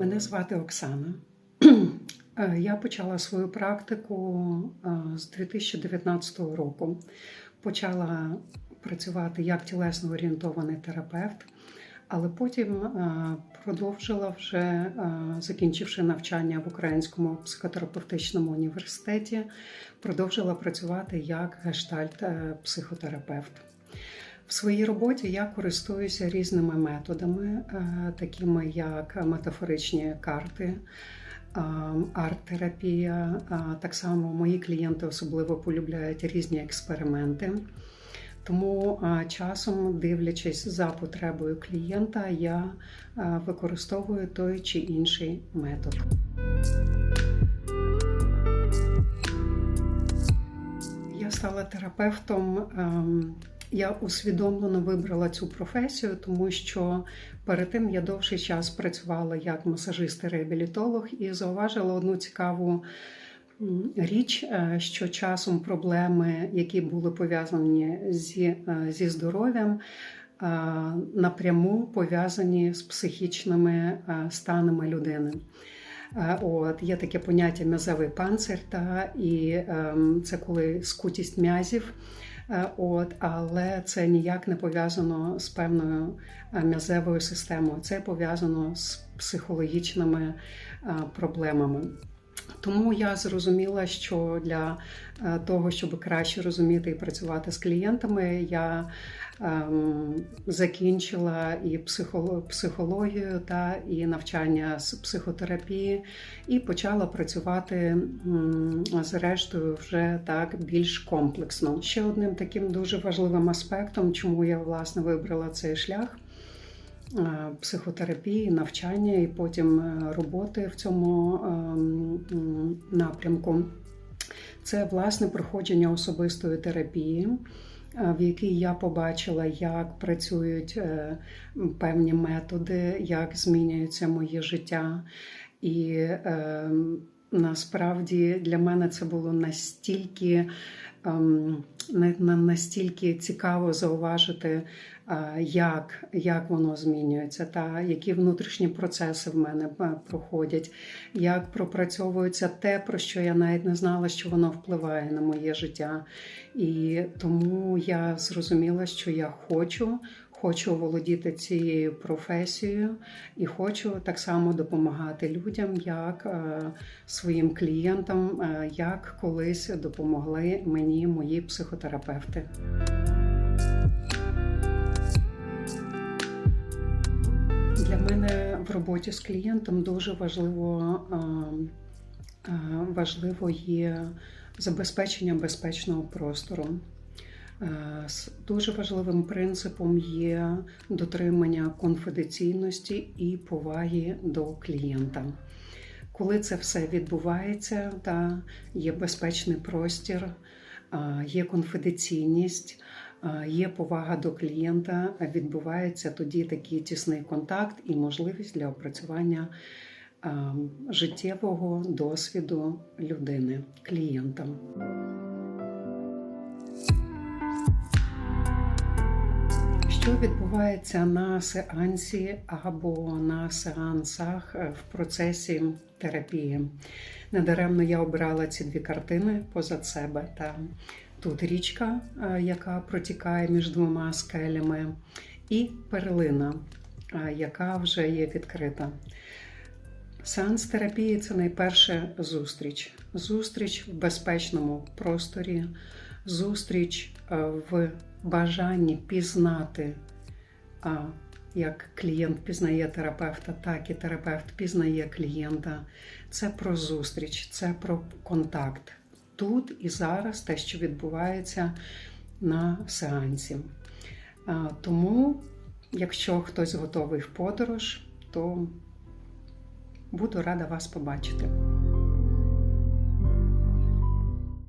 Мене звати Оксана. Е, Я почала свою практику е, з 2019 року. Почала працювати як тілесно орієнтований терапевт, але потім е, продовжила вже закінчивши навчання в Українському психотерапевтичному університеті, продовжила працювати як гештальт-психотерапевт. В своїй роботі я користуюся різними методами, е, такими як метафоричні карти, е, арт-терапія. Е, Так само мої клієнти особливо полюбляють різні експерименти. Тому часом, дивлячись за потребою клієнта, я використовую той чи інший метод. Я стала терапевтом. Я усвідомлено вибрала цю професію, тому що перед тим я довший час працювала як масажист і зауважила одну цікаву річ, е, що часом проблеми, які були пов'язані зі, е, зі здоров'ям, е, напряму пов'язані з психічними станами людини. От є таке поняття м'язовий панцир, та і ем, це коли скутість м'язів. Е, От, але це ніяк не пов'язано з певною е, м'язевою системою. Це пов'язано з психологічними е, проблемами. Тому я зрозуміла, що для е, того, щоб краще розуміти і працювати з клієнтами, я ем, закінчила і психоло- психологію та і навчання з психотерапії, і почала працювати зрештою вже так більш комплексно. Ще одним таким дуже важливим аспектом, чому я власне вибрала цей шлях. Е, Психотерапії, навчання і потім е, роботи в цьому ем, напрямку. Це власне проходження особистої терапії, е, в якій я побачила, як працюють певні методи, як змінюється моє життя. І е, насправді для мене це було настільки, ем, на- на- настільки цікаво зауважити, е, як, як воно змінюється, та які внутрішні процеси в мене е, проходять, як пропрацьовується те, про що я навіть не знала, що воно впливає на моє життя. І тому я зрозуміла, що я хочу. Хочу володіти цією професією і хочу так само допомагати людям, як е, своїм клієнтам, е, як колись допомогли мені мої психотерапевти. Для мене в роботі з клієнтом дуже важливо, е, важливо є забезпечення безпечного простору. Е, Дуже важливим принципом є дотримання конфіденційності і поваги до клієнта. Коли це все відбувається, та є безпечний простір, є конфіденційність, є повага до клієнта, відбувається тоді такий тісний контакт і можливість для опрацювання життєвого досвіду людини, клієнта. Що відбувається на сеансі або на сеансах в процесі терапії? Недаремно я обрала ці дві картини позад себе. Та тут річка, е, яка протікає між двома скелями, і перлина, е, яка вже є відкрита. Сеанс терапії це найперше зустріч. Зустріч в безпечному просторі, зустріч е, в бажанні пізнати, а, як клієнт пізнає терапевта, так і терапевт пізнає клієнта. Це про зустріч, це про контакт. Тут і зараз те, що відбувається на сеансі. Тому, якщо хтось готовий в подорож, то буду рада вас побачити.